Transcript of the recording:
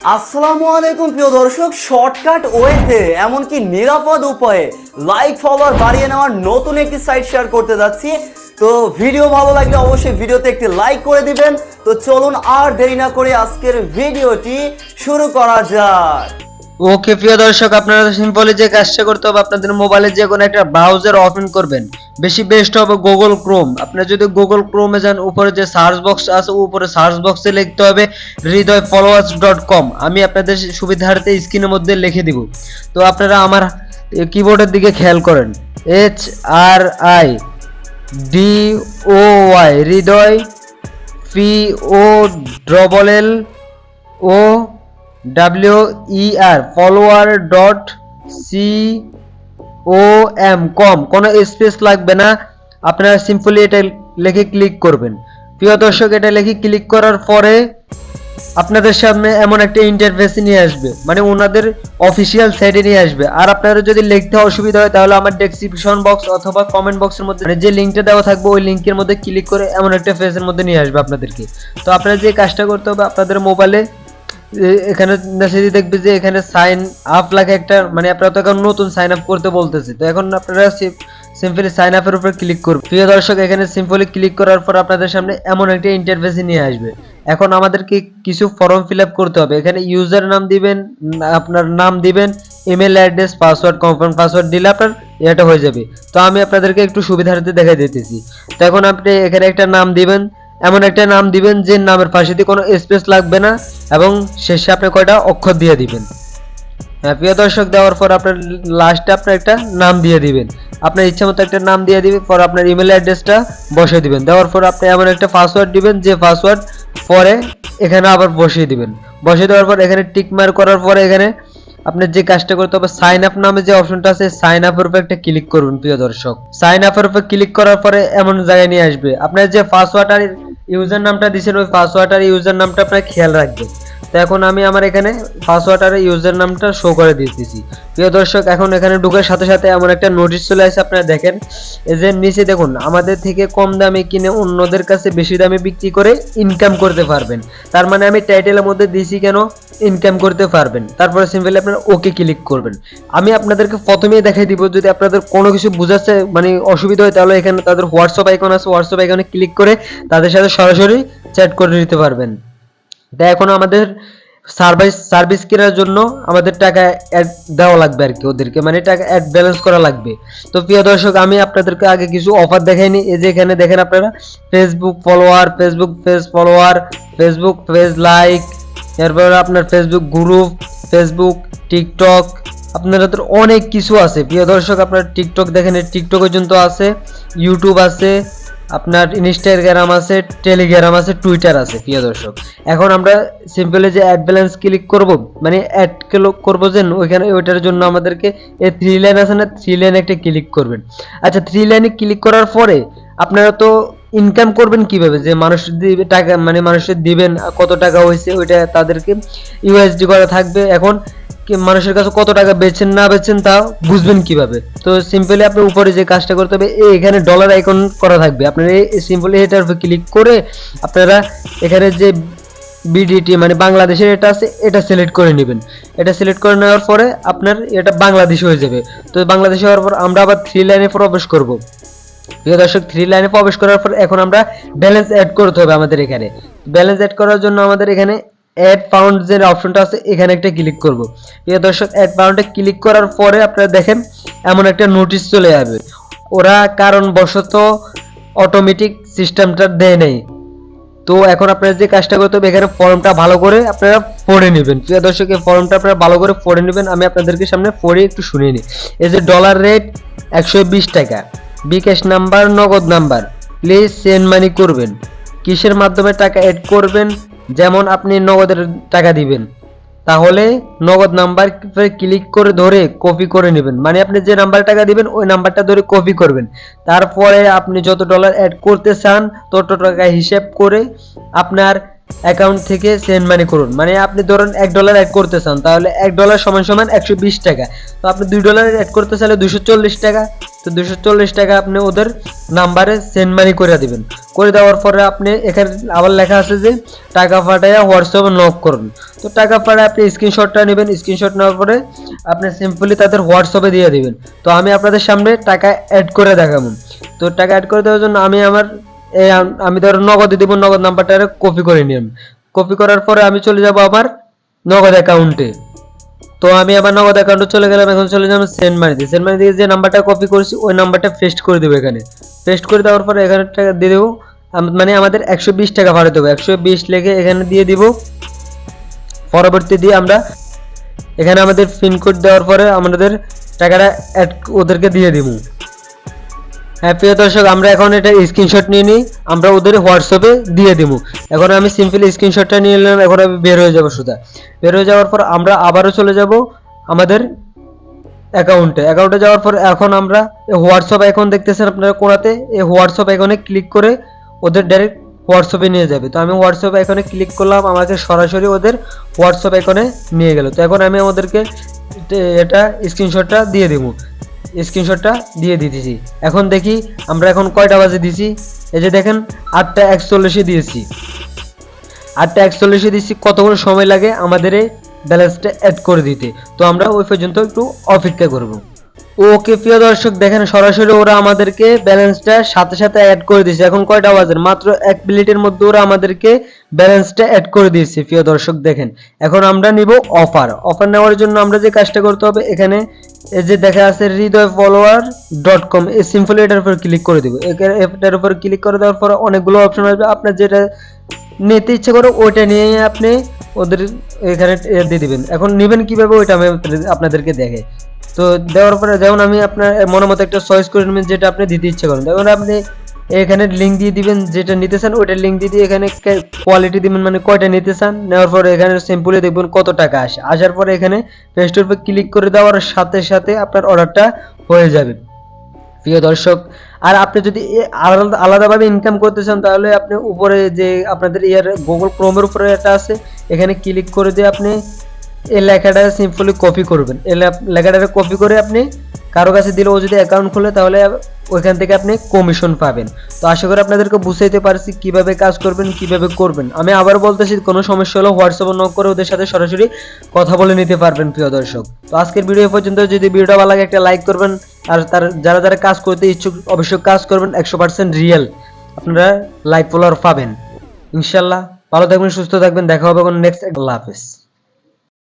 আসসালামু আলাইকুম প্রিয় দর্শক, শর্টকাট ওয়েতে, এমনকি নিরাপদ উপায়ে লাইক ফলোয়ার বাড়িয়ে নেওয়ার নতুন একটি সাইট শেয়ার করতে যাচ্ছি। তো ভিডিও ভালো লাগলে অবশ্যই ভিডিওতে একটি লাইক করে দিবেন। তো চলুন আর দেরি না করে আজকের ভিডিওটি শুরু করা যাক। ওকে প্রিয় দর্শক, আপনারা সিম্পলি যে কাজটা করতে হবে, আপনাদের মোবাইলে যে কোনো একটা ব্রাউজার ওপেন করবেন। বেশি বেস্ট হবে গুগল ক্রোম আপনি যদি গুগল ক্রোমে যান, উপরে যে সার্চ বক্স আছে, উপরে সার্চ বক্সে লিখতে হবে হৃদয় ফলোয়ার্স ডট কম। আমি আপনাদের সুবিধার্থে স্ক্রিনের মধ্যে লিখে দিব। তো আপনারা আমার কিবোর্ডের দিকে খেয়াল করেন। H R I D O Y Hridoy P O double L O W R follower dot C O M com কোনো স্পেস লাগবে না, আপনারা সিম্পলি এটা লিখে ক্লিক করবেন। প্রিয় দর্শক, এটা লিখে ক্লিক করার পরে আপনাদের সামনে এমন একটা ইন্টারফেস নিয়ে আসবে মানে ওনাদের অফিসিয়াল সাইটে নিয়ে আসবে। আর আপনারা যদি লিখতে অসুবিধা হয়, তাহলে আমার ডেসক্রিপশন বক্স অথবা কমেন্ট বক্সের মধ্যে মানে যে লিঙ্কটা দেওয়া থাকবে, ওই লিঙ্কের মধ্যে ক্লিক করে এমন একটা ফেসের মধ্যে নিয়ে আসবে আপনাদেরকে। তো আপনারা যে কাজটা করতে হবে, আপনাদের মোবাইলে এখানে মেসেজে দেখবে যে এখানে সাইন আপ লাগে একটা মানে আপনারা তো এখন নতুন সাইন আপ করতে বলতেছে। তো এখন আপনারা সিম্পলি সাইন আপের উপর ক্লিক করবেন। প্রিয় দর্শক, এখানে সিম্পলি ক্লিক করার পর আপনাদের সামনে এমন একটা ইন্টারফেসে নিয়ে আসবে। এখন আমাদেরকে কিছু ফর্ম ফিল করতে হবে। এখানে ইউজার নাম দিবেন, আপনার নাম দিবেন email address password confirm password দিলে আপনার এটা হয়ে যাবে। তো আমি আপনাদেরকে একটু সুবিধার্থে দেখাই দিতেছি। তো এখন আপনি এখানে একটা নাম দিবেন এমন একটা নাম দিবেন যে নামের পাশে দিয়ে কোনো স্পেস লাগবে না এবং শেষে আপনি কয়টা অক্ষর দিয়ে দিবেন। হ্যাঁ প্রিয় দর্শক, দেওয়ার পর আপনার লাস্টে আপনার একটা নাম দিয়ে দিবেন। আপনার ইচ্ছা মতো একটা নাম দিয়ে দিবেন, পর আপনার ইমেল অ্যাড্রেসটা বসিয়ে দিবেন। দেওয়ার পর আপনি এমন একটা পাসওয়ার্ড দিবেন যে পাসওয়ার্ড পরে এখানে আবার বসিয়ে দিবেন। বসিয়ে দেওয়ার পর এখানে টিক মার করার পরে এখানে আপনার যে কাজটা করতে হবে সাইন আপ নামে যে অপশনটা আছে সাইন আপের উপর একটা ক্লিক করুন, প্রিয় দর্শক। সাইন আপের উপর ক্লিক করার পরে এমন জায়গায় নিয়ে আসবে। আপনার যে পাসওয়ার্ড আর ইউজার নামটা দিয়েছেন ওই পাসওয়ার্ড আর ইউজার নামটা আপনার খেয়াল রাখবেন। তো এখন আমি আমার এখানে পাসওয়ার্ড আর ইউজার নামটা শো করে দিতেছি। প্রিয় দর্শক, এখন এখানে ঢুকার সাথে সাথে এমন একটা নোটিশ চলে আসে, আপনারা দেখেন। যে নিচে দেখুন, আমাদের থেকে কম দামে কিনে অন্যদের কাছে বেশি দামে বিক্রি করে ইনকাম করতে পারবেন। তার মানে আমি টাইটেলের মধ্যে দিছি কেন? ইনকাম করতে পারবেন। তারপরে সিম্পলি আপনারা ওকে ক্লিক করবেন। আমি আপনাদেরকে প্রথমেই দেখাই দিব, যদি আপনাদের কোনো কিছু বুঝাচ্ছে মানে অসুবিধা হয়, তাহলে এখানে তাদের হোয়াটসঅ্যাপ আইকন আছে হোয়াটসঅ্যাপ আইকনে ক্লিক করে তাদের সাথে সরাসরি চ্যাট করে নিতে পারবেন। তাই এখন আমাদের সার্ভিস সার্ভিস কেনার জন্য আমাদের টাকা অ্যাড দেওয়া লাগবে আর কি ওদেরকে। মানে টাকা অ্যাড ব্যালেন্স করা লাগবে। তো প্রিয় দর্শক, আমি আপনাদেরকে আগে কিছু অফার দেখাইনি। এই যে এখানে দেখেন আপনারা Facebook follower Facebook page follower Facebook page like এরপর আপনার ফেসবুক গ্রুপ ফেসবুক টিকটক আপনাদের তো অনেক কিছু আছে। প্রিয় দর্শক, আপনার টিকটক দেখেন টিকটক পর্যন্ত আছে ইউটিউব আছে আপনার ইনস্টাগ্রাম আছে, টেলিগ্রাম আছে, টুইটার আছে, প্রিয় দর্শক। এখন আমরা সিম্পলি যে অ্যাড ব্যালেন্স ক্লিক করব মানে অ্যাড ক্লিক করব যে ওইখানে ওইটার জন্য আমাদেরকে এই থ্রি লাইন আছে না থ্রি লাইন একটা ক্লিক করবেন। আচ্ছা থ্রি লাইনে ক্লিক করার পরে আপনারা তো ইনকাম করবেন কীভাবে? যে মানুষ দিবে, টাকা মানে মানুষের দিবেন, কত টাকা হয়েছে, ওইটা তাদেরকে ইউএসডি করা থাকবে। এখন মানুষের কাছে কত টাকা বেচেন, না বেচেন তা বুঝবেন কীভাবে? তো সিম্পলি আপনার উপরে যে কাজটা করতে হবে এখানে ডলার আইকন করা থাকবে। আপনারা এই সিম্পলি এটার উপর ক্লিক করে আপনারা এখানে যে বিডিটি মানে বাংলাদেশের এটা আছে, এটা সিলেক্ট করে নেবেন। এটা সিলেক্ট করে নেওয়ার পরে আপনার এটা বাংলাদেশ হয়ে যাবে। তো বাংলাদেশে হওয়ার পর আমরা আবার থ্রি লাইনে প্রবেশ করব। প্রিয় দর্শক থ্রি লাইনে প্রবেশ করার পর এখন আমরা ব্যালেন্স অ্যাড করতে হবে আমাদের এখানে। ব্যালেন্স অ্যাড করার জন্য আমাদের এখানে অ্যাড পাউন্ড যে অপশনটা আছে, এখানে একটা ক্লিক করব। প্রিয় দর্শক অ্যাড পাউন্ডে ক্লিক করার পরে আপনারা দেখেন, এমন একটা নোটিশ চলে যাবে। ওরা কারণবশত অটোমেটিক সিস্টেমটা দেয় নেই। তো এখন আপনারা যে কাজটা করতে হবে, এখানে ফর্মটা ভালো করে আপনারা পড়ে নেবেন। প্রিয় দর্শক, এই ফর্মটা আপনারা ভালো করে পড়ে নেবেন। আমি আপনাদেরকে সামনে পড়ে একটু শুনিয়ে নিই। এই যে ডলার রেট একশো বিশ টাকা, bKash number, Nagad number please send money করবেন। কিসের মাধ্যমে টাকা অ্যাড করবেন? যেমন আপনি নগদের টাকা দিবেন, তাহলে নগদ নাম্বার ক্লিক করে ধরে কপি করে নেবেন। মানে আপনি যে নাম্বার টাকা দিবেন, ওই নাম্বারটা ধরে কপি করবেন। তারপরে আপনি যত ডলার অ্যাড করতে চান, তত টাকা হিসেব করে আপনার অ্যাকাউন্ট থেকে সেন্ড মানি করুন। মানে আপনি ধরুন এক ডলার অ্যাড করতে চান, তাহলে এক ডলার সমান সমান একশো বিশ টাকা। তো আপনি দুই ডলার অ্যাড করতে চাইলে দুশো চল্লিশ টাকা। তো দুশো চল্লিশ টাকা আপনি ওদের নাম্বারে সেন্ড মানি করে দিবেন। করে দেওয়ার পরে আপনি এখানে আবার লেখা আছে যে, টাকা পাঠাইয়া হোয়াটসঅ্যাপে নক করুন। তো টাকা পাঠায় আপনি স্ক্রিনশটটা নেবেন। স্ক্রিনশট নেওয়ার পরে আপনি সিম্পলি তাদের হোয়াটসঅ্যাপে দিয়ে দিবেন। তো আমি আপনাদের সামনে টাকা অ্যাড করে দেখাবো। তো টাকা অ্যাড করে দেওয়ার জন্য আমি আমার আম- ধরো নগদে দিব, নগদ নাম্বারটা কপি করে নিলাম। কপি করার পরে আমি চলে যাব আমার নগদ অ্যাকাউন্টে তো আমি আবার নগদ অ্যাকাউন্টে চলে গেলাম। এখন চলে যাব সেন্ড মানিতে সেন্ড মানি দিয়ে যে নাম্বারটা কপি করেছি, ওই নাম্বারটা পেস্ট করে দেবো এখানে। পেস্ট করে দেওয়ার পরে এখানে টাকা দিয়ে দেবো। মানে আমাদের একশো বিশ টাকা ভাড়া দেবো। একশো বিশ লেগে এখানে দিয়ে দিব। পরবর্তী দিয়ে আমরা এখানে আমাদের পিনকোড দেওয়ার পরে আমাদের টাকাটা অ্যাড ওদেরকে দিয়ে দিব। হ্যাঁ প্রিয় দর্শক, আমরা এখন এটা স্ক্রিনশট নিয়ে নিই। আমরা ওদের হোয়াটসঅ্যাপে দিয়ে দিব। এখন আমি সিম্পলি স্ক্রিনশটটা নিয়ে নিলাম। এখন আমি বের হয়ে যাব সুদা বের হয়ে যাওয়ার পর আমরা আবারও চলে যাব আমাদের অ্যাকাউন্টে অ্যাকাউন্টে যাওয়ার পর এখন আমরা হোয়াটসঅ্যাপ এখন দেখতেছেন আপনারা কোনাতে। এই হোয়াটসঅ্যাপ আইকনে ক্লিক করে ওদের ডাইরেক্ট হোয়াটসঅ্যাপে নিয়ে যাবে। তো আমি হোয়াটসঅ্যাপ আইকনে ক্লিক করলাম, আমাকে সরাসরি ওদের হোয়াটসঅ্যাপ আইকনে নিয়ে গেল। তো এখন আমি ওদেরকে এটা স্ক্রিনশটটা দিয়ে দেবো। স্ক্রিনশটটা দিয়ে দিতেছি। এখন দেখি আমরা এখন কয়টা বাজে দিছি। এই যে দেখেন, আটটা একচল্লিশে দিয়েছি। আটটা একচল্লিশে দিচ্ছি কতক্ষণ সময় লাগে আমাদের এই ব্যালেন্সটা অ্যাড করে দিতে। তো আমরা ওই পর্যন্ত একটু অপেক্ষা করব। ওকে, প্রিয় দর্শক, দেখেন সরাসরি ওরা আমাদেরকে ব্যালেন্সটা সাথে সাথে অ্যাড করে দিয়েছে। এখন কয়টা বাজে? মাত্র এক মিনিটের মধ্যে ওরা আমাদেরকে ব্যালেন্সটা অ্যাড করে দিয়েছে, প্রিয় দর্শক, দেখেন। এখন আমরা নিব অফার অফার নেওয়ার জন্য আমরা যে কাজটা করতে হবে, এখানে এই যে দেখা আছে হৃদয় ফলোয়ার ডট কম এই সিম্পলি এটার উপর ক্লিক করে দিব। এটার উপর ক্লিক করে দেওয়ার পর অনেকগুলো অপশন আসবে। আপনার যেটা নিতে ইচ্ছে করে, ওইটা নিয়ে আপনি ওদের এখানে দিয়ে দিবেন। এখন নেবেন কীভাবে ওইটা আমি আপনাদেরকে দেখে। তো দেওয়ার পরে যেমন আমি আপনার মনের মতো একটা চয়েস করে নেবেন, যেটা আপনি দিতে ইচ্ছে করেন। তখন আপনি এখানে লিঙ্ক দিয়ে দিবেন, যেটা নিতে চান, ওইটা লিঙ্ক দিয়ে দিয়ে এখানে কোয়ালিটি দিবেন মানে কয়টা নিতে চান। নেওয়ার পরে এখানে সিম্পলি দেখবেন কত টাকা আসে। আসার পরে এখানে পেস্টোর উপর ক্লিক করে দেওয়ার সাথে সাথে আপনার অর্ডারটা হয়ে যাবে। প্রিয় দর্শক আর আপনি যদি আলাদা, আলাদাভাবে ইনকাম করতে চান, তাহলে আপনি উপরে যে আপনাদের ইয়ার গুগল ক্রোমের উপরে একটা আছে, এখানে ক্লিক করে দিয়ে আপনি এই লেখাটা সিম্পলি কপি করবেন। এই লেখাটা কপি করে আপনি কারও কাছে দিলে ও যদি অ্যাকাউন্ট খোলে, তাহলে ওইখান থেকে আপনি কমিশন পাবেন। তো আশা করি আপনাদেরকে বুঝাইতে পারছি কীভাবে কাজ করবেন, কীভাবে করবেন। আমি আবার বলতেছি, কোনো সমস্যা হলে হোয়াটসঅ্যাপে নক করে ওদের সাথে সরাসরি কথা বলে নিতে পারবেন, প্রিয় দর্শক। তো আজকের ভিডিও পর্যন্ত, যদি ভিডিওটা ভালো লাগে, একটা লাইক করবেন আর তার যারা যারা কাজ করতে ইচ্ছুক, অবশ্যই কাজ করবেন একশো পার্সেন্ট রিয়েল আপনারা লাইফ ফলোয়ার পাবেন। ইনশাল্লাহ ভালো থাকবেন, সুস্থ থাকবেন, দেখা হবে নেক্সট আল্লাহ হাফেজ।